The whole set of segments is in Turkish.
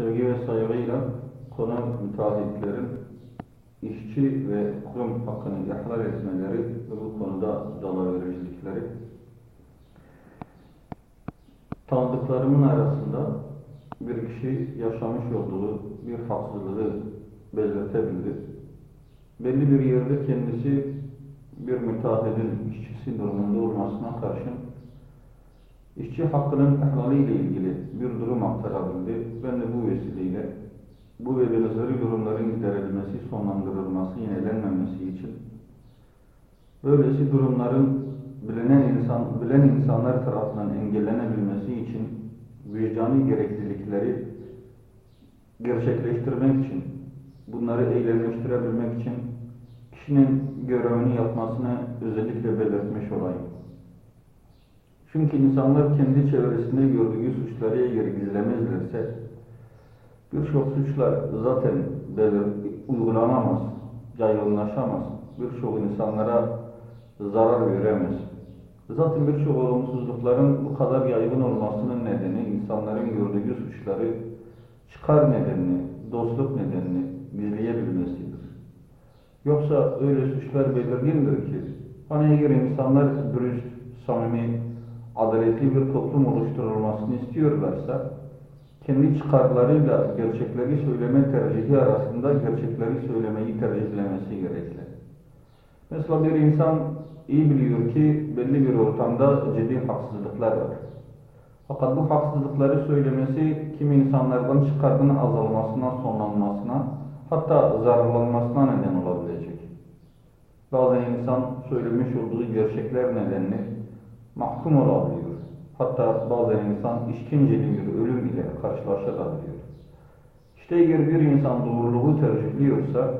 sevgi ve saygıyla konu müteahhitlerin işçi ve kurum hakkını ihlal etmeleri ve bu konuda dalavericilikleri tanıdıklarımın arasında bir kişi yaşamış olduğu bir haksızlığı belirtebildi. Belli bir yerde kendisi bir müteahhidin işçisi durumunda olmasına karşın işçi hakkının ihlali ile ilgili bir durum aktarabildi. Ben de bu vesileyle bu ve benzeri durumların giderilmesi, sonlandırılması, yenilenmemesi için böylesi durumların bilinen insan, bilen insanlar tarafından engellenebilmesi için vicdani gereklilikleri gerçekleştirmek için, bunları eylemleştirebilmek için kişinin görevini yapmasını özellikle belirtmiş olayım. Çünkü insanlar kendi çevresinde gördüğü suçları eğer gizlemezlerse birçok suçlar zaten uygulanamaz, yaygınlaşamaz. Birçok insanlara zarar veremez. Zaten birçok olumsuzlukların bu kadar yaygın olmasının nedeni insanların gördüğü suçları çıkar nedenini, dostluk nedenini gizleyebilmesidir. Yoksa öyle suçlar belirgindir ki hani eğer insanlar dürüst, samimi, adaletli bir toplum oluşturulmasını istiyorlarsa kendi çıkarlarıyla gerçekleri söyleme tercihi arasında gerçekleri söylemeyi tercihlemesi gerekli. Mesela bir insan iyi biliyor ki belli bir ortamda ciddi haksızlıklar var. Fakat bu haksızlıkları söylemesi kimi insanlardan çıkardığının azalmasına, sonlanmasına, hatta zararlanmasına neden olabilecek. Bazen insan söylemiş olduğu gerçekler nedenini mahkum olabiliyor. Hatta bazen insan işkenceli bir ölüm ile karşılaşabiliyor. İşte eğer bir insan doğruluğu tercihliyorsa,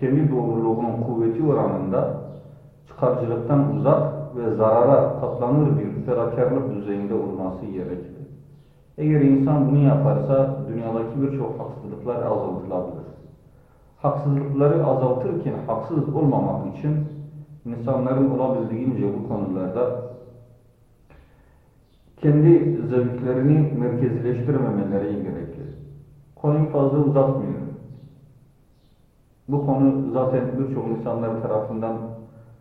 kendi doğruluğunun kuvveti oranında çıkarcılıktan uzak ve zarara katlanır bir ferakarlık düzeyinde olması gerekli. Eğer insan bunu yaparsa dünyadaki birçok haksızlıklar azaltılabilir. Haksızlıkları azaltırken haksız olmamak için insanların olabildiğince bu konularda kendi zevklerini merkezileştirmemeleri gerekli. Konuyu fazla uzatmıyorum. Bu konu zaten birçok insanlar tarafından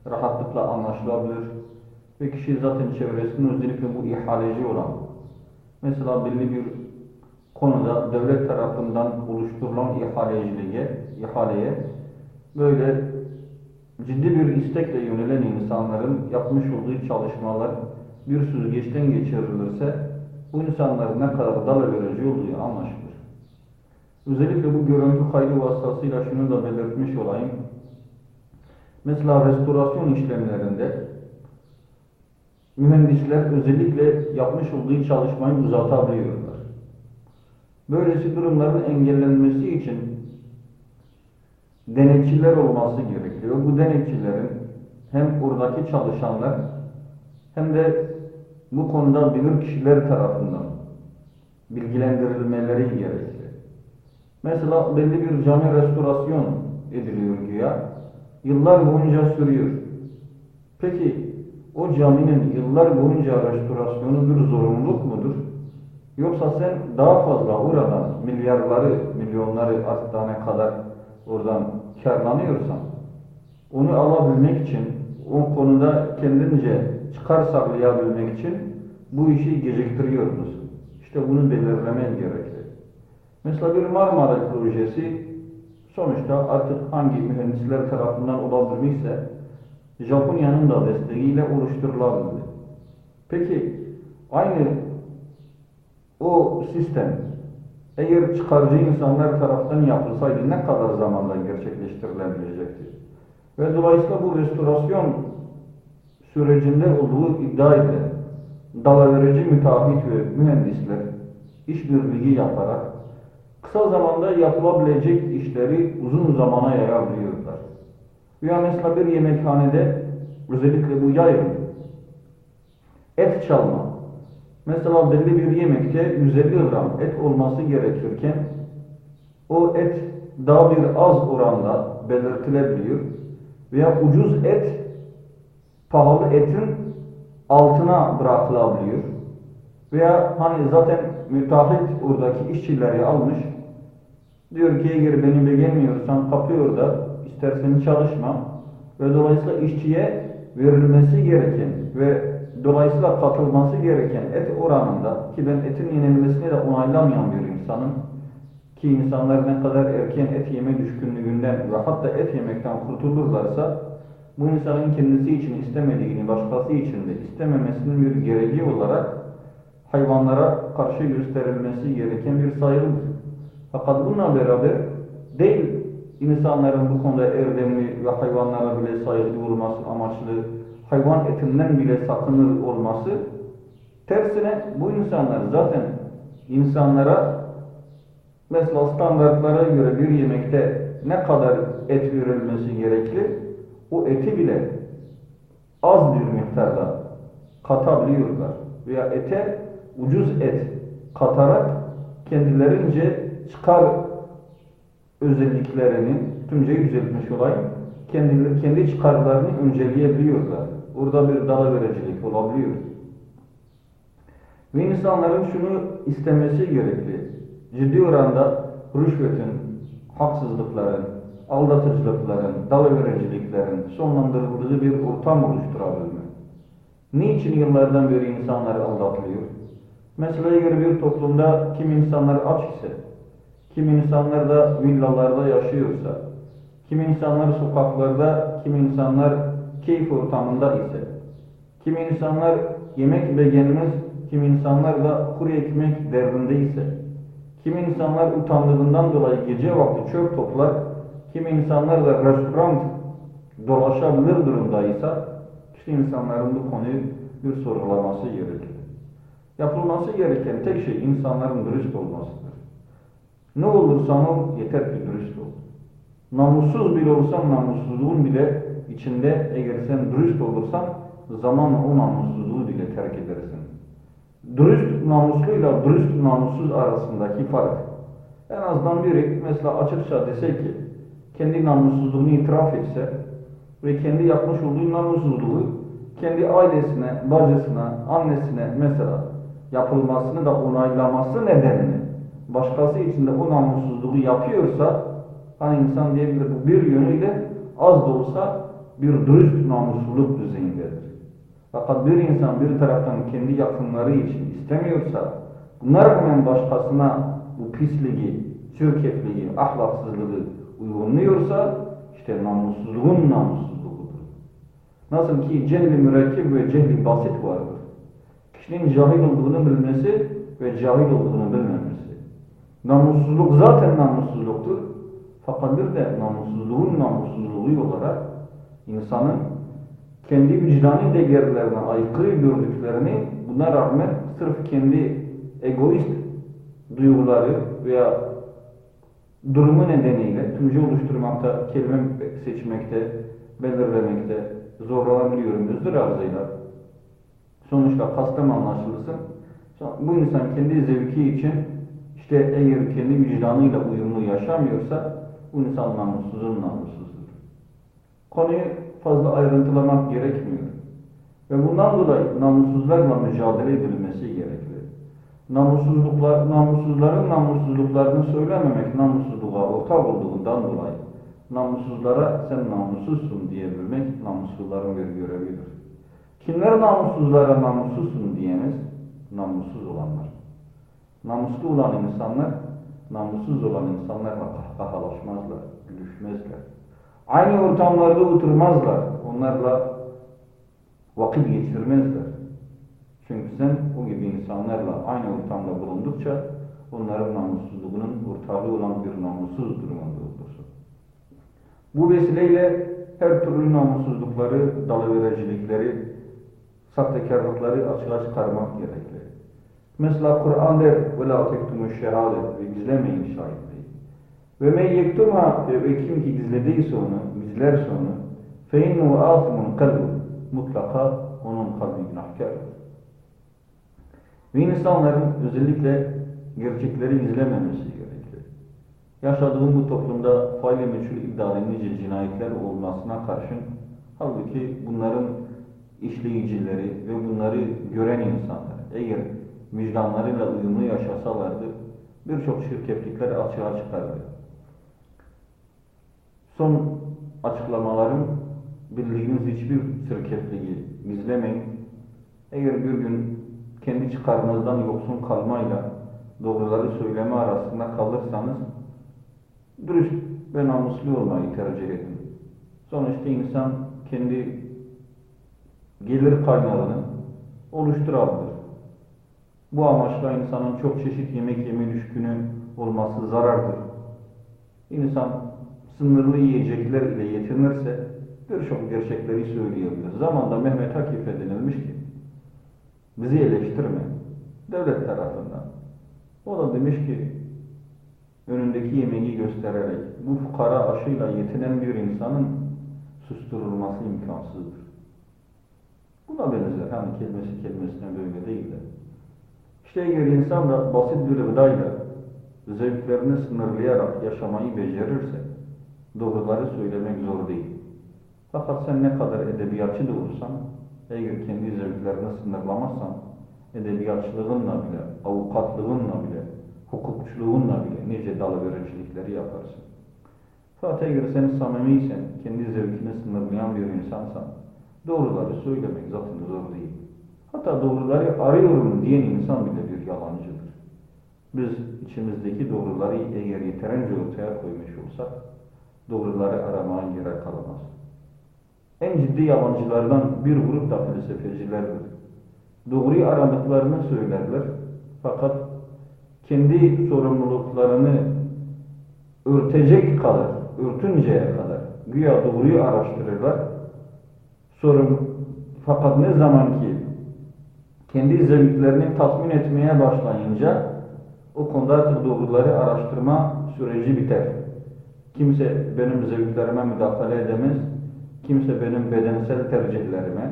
rahatlıkla anlaşılabilir ve kişi zaten çevresinde özellikle bu ihaleci olan mesela belli bir konuda devlet tarafından oluşturulan ihaleciliğe, ihaleye böyle ciddi bir istekle yönelen insanların yapmış olduğu çalışmalar bir süzgeçten geçirilirse bu insanların ne kadar dalaverici olduğu anlaşılır. Özellikle bu görüntü kaydı vasıtasıyla şunu da belirtmiş olayım. Mesela restorasyon işlemlerinde mühendisler özellikle yapmış olduğu çalışmayı uzatabiliyorlar. Böylesi durumların engellenmesi için denetçiler olması gerekiyor. Bu denetçilerin hem oradaki çalışanlar hem de bu konuda bilir kişiler tarafından bilgilendirilmeleri gerekli. Mesela belli bir cami restorasyon ediliyor güya. Yıllar boyunca sürüyor. Peki o caminin yıllar boyunca restorasyonu bir zorunluluk mudur? Yoksa sen daha fazla oradan milyarları, milyonları daha ne kadar oradan karlanıyorsan onu alabilmek için o konuda kendince çıkar sağlayabilmek için bu işi geciktiriyor musun? İşte bunu belirlemen gerekli. Mesela bir Marmara projesi sonuçta artık hangi mühendisler tarafından olabilmişse Japonya'nın da desteğiyle oluşturulabildi. Peki aynı o sistem eğer çıkarcı insanlar tarafından yapılsaydı ne kadar zamanda gerçekleştirilebilecektir? Ve dolayısıyla bu restorasyon sürecinde olduğu iddia edilen dalaverici müteahhit ve mühendisler işbirliği yaparak kısa zamanda yapılabilecek işleri uzun zamana yayabiliyorlar. Veya mesela bir yemekhanede özellikle bu yaygın et çalma. Mesela belli bir yemekte 150 gram et olması gerekirken o et daha bir az oranda belirtilebiliyor veya ucuz et pahalı etin altına bırakılabiliyor. Veya hani zaten müteahhit oradaki işçileri almış, Diyor ki eğer beni beğenmiyorsan kapıyor da istersen çalışma ve dolayısıyla işçiye verilmesi gereken ve dolayısıyla katılması gereken et oranında ki ben etin yenilmesini de onaylamayan bir insanım ki insanlar ne kadar erken et yeme düşkünlüğünden ve hatta et yemekten kurtulurlarsa bu insanın kendisi için istemediğini başkası için de istememesinin bir gereği olarak hayvanlara karşı gösterilmesi gereken bir saygıdır. Fakat bununla beraber değil insanların bu konuda erdemli ve hayvanlara bile saygılı olması amaçlı hayvan etinden bile sakınır olması tersine bu insanlar zaten insanlara mesela standartlara göre bir yemekte ne kadar et verilmesi gerekli o eti bile az bir miktarda katabiliyorlar veya ete ucuz et katarak kendilerince çıkar özelliklerini tümce düzeltmiş olayım kendileri, kendi çıkarlarını önceleyebiliyorlar. Orada bir dala vericilik olabiliyor. Ve insanların şunu istemesi gerekli. Ciddi oranda rüşvetin, haksızlıkların, aldatıcılıkların, dalavericiliklerin sonlandırıldığı bir ortam oluşturabilme. Niçin yıllardan beri insanlar aldatılıyor? Mesela eğer bir toplumda kim insanlar aç ise, kim insanlar da villalarda yaşıyorsa, kim insanlar sokaklarda, kim insanlar keyif ortamında ise, kim insanlar yemek beğenmez, kim insanlar da kuru ekmek derdinde ise, kim insanlar utandığından dolayı gece vakti çöp toplar, kim insanlar da restoran dolaşabilir durumdaysa, işte insanların bu konuyu bir sorgulaması gerekir. Yapılması gereken tek şey insanların dürüst olmasıdır. Ne olursan ol yeter ki dürüst ol. Namussuz bile olsan namussuzluğun bile içinde eğer sen dürüst olursan zamanla o namussuzluğu bile terk edersin. Dürüst namusluyla dürüst namussuz arasındaki fark. En azından biri mesela açıkça dese ki kendi namussuzluğunu itiraf etse ve kendi yapmış olduğu namussuzluğu kendi ailesine, bacısına, annesine mesela yapılmasını da onaylaması nedenini başkası için de o namussuzluğu yapıyorsa hani insan diyebilir bu bir yönüyle az da olsa bir dürüst namusluluk düzeyindedir. Fakat bir insan bir taraftan kendi yakınları için istemiyorsa buna rağmen başkasına bu pisliği, çirkefliği, ahlaksızlığı uygulanıyorsa işte namussuzluğun namussuzluğudur. Nasıl ki cehli mürekkep ve cehli basit vardır. Kişinin cahil olduğunu bilmesi ve cahil olduğunu bilmemesi. Namussuzluk zaten namussuzluktur. Fakat bir de namussuzluğun namussuzluğu olarak insanın kendi vicdani değerlerine aykırı gördüklerini buna rağmen sırf kendi egoist duyguları veya durumu nedeniyle tümce oluşturmakta, kelime seçmekte, belirlemekte zorlanabiliyorum özür arzıyla. Sonuçta kastım anlaşılsın. Bu insan kendi zevki için işte eğer kendi vicdanıyla uyumlu yaşamıyorsa bu insan namussuzun namussuzdur. Konuyu fazla ayrıntılamak gerekmiyor. Ve bundan dolayı namussuzlarla mücadele edilmesi gerekli. Namussuzluklar, namussuzların namussuzluklarını söylememek namussuzluğa ortak olduğundan dolayı namussuzlara sen namussuzsun diyebilmek namussuzların bir görevidir. Kimler namussuzlara namussuzsun diyemez? Namussuz olanlar. Namuslu olan insanlar, namussuz olan insanlarla kahkahalaşmazlar, gülüşmezler. Aynı ortamlarda oturmazlar, onlarla vakit geçirmezler. Çünkü sen o gibi insanlarla aynı ortamda bulundukça onların namussuzluğunun ortağı olan bir namussuz durumunda olursun. Bu vesileyle her türlü namussuzlukları, dalıvericilikleri, sahtekarlıkları açığa çıkarmak gerekli. Mesela Kur'an der وَلَا تَكْتُمُ الشَّهَادَةِ ve gizlemeyin şahitliği. Ve men yektumha ve kim ki gizlediyse onu, gizlerse onu فَاِنُّهُ آثِمٌ قَلْبُ Mutlaka onun kalbi günahkardır. Ve insanların özellikle gerçekleri gizlememesi gerekli. Yaşadığım bu toplumda faile meçhul iddialı nice cinayetler olmasına karşın halbuki bunların işleyicileri ve bunları gören insanlar eğer vicdanlarıyla uyumlu yaşasalardı birçok şirketlikler açığa çıkardı. Son açıklamalarım bildiğiniz hiçbir çirkefliği gizlemeyin. Eğer bir gün kendi çıkarınızdan yoksun kalmayla doğruları söyleme arasında kalırsanız dürüst ve namuslu olmayı tercih edin. Sonuçta insan kendi gelir kaynağını oluşturabilir. Bu amaçla insanın çok çeşit yemek yeme düşkünü olması zarardır. İnsan sınırlı yiyecekler ile yetinirse birçok gerçekleri söyleyebilir. Zamanda Mehmet Akif'e denilmiş ki bizi eleştirme devlet tarafından. O da demiş ki önündeki yemeği göstererek bu fukara aşıyla yetinen bir insanın susturulması imkansızdır. Buna benzer. Hani kelimesi kelimesine böyle değil de. İşte eğer insan da basit bir gıdayla zevklerini sınırlayarak yaşamayı becerirse doğruları söylemek zor değil. Fakat sen ne kadar edebiyatçı da olursan eğer kendi zevklerini sınırlamazsan edebiyatçılığınla bile, avukatlığınla bile, hukukçuluğunla bile nice dalıvericilikleri yaparsın. Fakat eğer sen samimiysen, kendi zevkini sınırlayan bir insansan doğruları söylemek zaten zor değil. Hatta doğruları arıyorum diyen insan bile bir yalancıdır. Biz içimizdeki doğruları eğer yeterince ortaya koymuş olsak doğruları aramaya gerek kalmaz. En ciddi yalancılardan bir grup da felsefecilerdir. Doğruyu aradıklarını söylerler fakat kendi sorumluluklarını örtecek kadar, örtünceye kadar güya doğruyu araştırırlar. Sorun fakat ne zaman ki kendi zevklerini tatmin etmeye başlayınca o konuda artık doğruları araştırma süreci biter. Kimse benim zevklerime müdahale edemez. Kimse benim bedensel tercihlerime,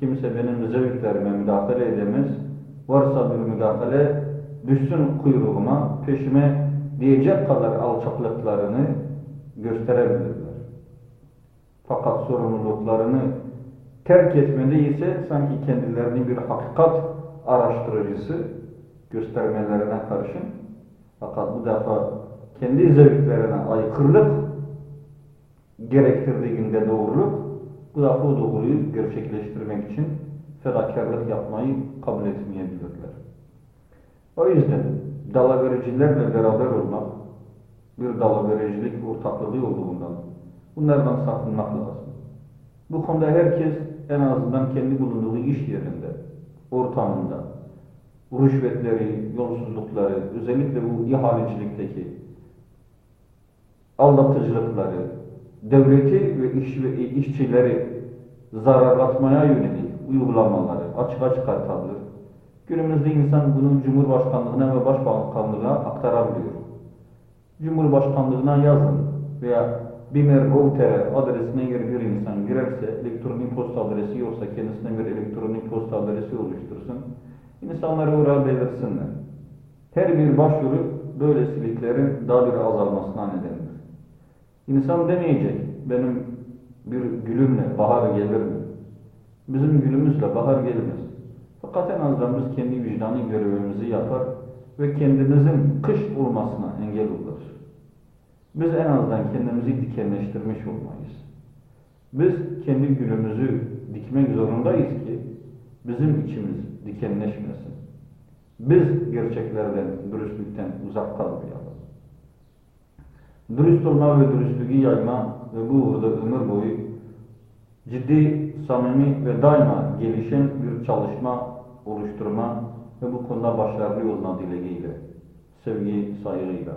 kimse benim zevklerime müdahale edemez. Varsa bir müdahale düşsün kuyruğuma, peşime diyecek kadar alçaklıklarını gösterebilirler. Fakat sorumluluklarını terk etmede ise sanki kendilerini bir hakikat araştırıcısı göstermelerine karşın fakat bu defa kendi zevklerine aykırılık gerektirdiğinde doğruluk o doğruyu gerçekleştirmek için fedakarlık yapmayı kabul etmeyebilirler. O yüzden dalavericilerle beraber olmak bir dalavericilik ortaklığı olduğundan bunlardan sakınmak lazım. Bu konuda herkes en azından kendi bulunduğu iş yerinde, ortamında, rüşvetleri, yolsuzlukları, özellikle bu ihalecilikteki aldatıcılıkları, devleti ve iş işçileri zararlatmaya yönelik uygulamaları açığa çıkartabilir. Günümüzde insan bunu Cumhurbaşkanlığına ve Başbakanlığına aktarabiliyor. Cumhurbaşkanlığına yazın veya bimer.gov.tr adresine eğer bir insan girerse elektronik posta adresi yoksa kendisine bir elektronik posta adresi oluştursun. İnsanları oraya belirsinler. Her bir başvuru böylesiliklerin daha bir azalmasına nedendir. İnsan demeyecek benim bir gülümle bahar gelir mi? Bizim gülümüzle bahar gelmez. Fakat en azından biz kendi vicdani görevimizi yapar ve kendimizin kış olmasına engel oluruz. Biz en azından kendimizi dikenleştirmiş olmayız. Biz kendi gülümüzü dikmek zorundayız ki bizim içimiz dikenleşmesin. Biz gerçeklerden, dürüstlükten uzak kalmayalım. Dürüst olma ve dürüstlüğü yayma ve bu uğurda ömür boyu ciddi, samimi ve daima gelişen bir çalışma oluşturma ve bu konuda başarılı olma dileğiyle, sevgi, saygıyla.